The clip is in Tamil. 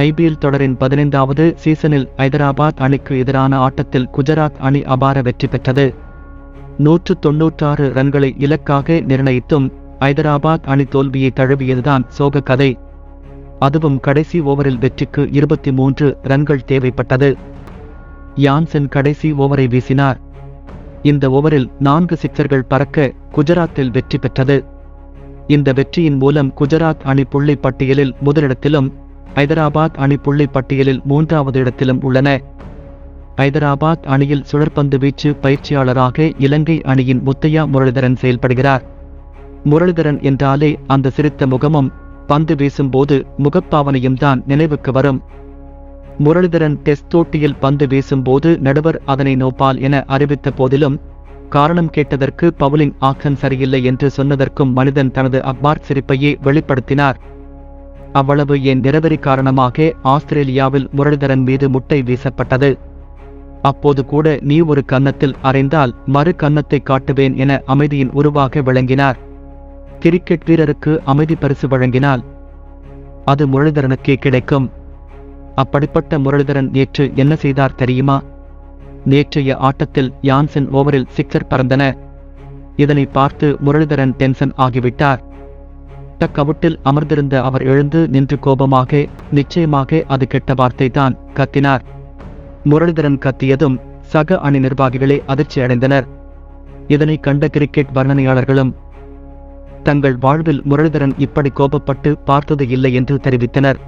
ஐபிஎல் தொடரின் பதினைந்தாவது சீசனில் ஐதராபாத் அணிக்கு எதிரான ஆட்டத்தில் குஜராத் அணி அபார வெற்றி பெற்றது. நூற்று தொன்னூற்றாறு ரன்களை இலக்காக நிர்ணயித்தும் ஐதராபாத் அணி தோல்வியை தழுவியதுதான் சோக கதை. அதுவும் கடைசி ஓவரில் வெற்றிக்கு இருபத்தி மூன்று ரன்கள் தேவைப்பட்டது. யான்சன் கடைசி ஓவரை வீசினார். இந்த ஓவரில் நான்கு சிக்சர்கள் பறக்க குஜராத்தில் வெற்றி பெற்றது. இந்த வெற்றியின் மூலம் குஜராத் அணி புள்ளி பட்டியலில் முதலிடத்திலும் ஐதராபாத் அணி புள்ளி பட்டியலில் மூன்றாவது இடத்திலும் உள்ளன. ஐதராபாத் அணியில் சுழற்பந்து வீச்சு பயிற்சியாளராக இலங்கை அணியின் முத்தையா முரளிதரன் செயல்படுகிறார். முரளிதரன் என்றாலே அந்த சிரித்த முகமும் பந்து வீசும்போது முகப்பாவனையும் தான் நினைவுக்கு வரும். முரளிதரன் டெஸ்ட் தோட்டியில் பந்து வீசும்போது நடுவர் அதனை நோப்பால் என அறிவித்த போதிலும் காரணம் கேட்டதற்கு பவுலிங் ஆக்ஷன் சரியில்லை என்று சொன்னதற்கும் மனிதன் தனது அக்பார் சிரிப்பையே வெளிப்படுத்தினார். அவ்வளவு என் நிறவெறி காரணமாக ஆஸ்திரேலியாவில் முரளிதரன் மீது முட்டை வீசப்பட்டது. அப்போது கூட நீ ஒரு கன்னத்தில் அறைந்தால் மறு கன்னத்தை காட்டுவேன் என அமைதியின் உருவாக விளங்கினார். கிரிக்கெட் வீரருக்கு அமைதி பரிசு வழங்கினால் அது முரளிதரனுக்கே கிடைக்கும். அப்படிப்பட்ட முரளிதரன் நேற்று என்ன செய்தார் தெரியுமா? நேற்றைய ஆட்டத்தில் யான்சன் ஓவரில் சிக்ஸர் பறந்தன. இதனை பார்த்து முரளிதரன் டென்ஷன் ஆகிவிட்டார். கவுட்டில் அமர்ந்திருந்த அவர் எழுந்து நின்று கோபமாக நிச்சயமாக அது கெட்ட வார்த்தை தான் கத்தினார். முரளிதரன் கத்தியதும் சக அணி நிர்வாகிகளே அதிர்ச்சி அடைந்தனர். இதனை கண்ட கிரிக்கெட் வர்ணனையாளர்களும் தங்கள் வாழ்வில் முரளிதரன் இப்படி கோபப்பட்டு பார்த்தது இல்லை என்று தெரிவித்தனர்.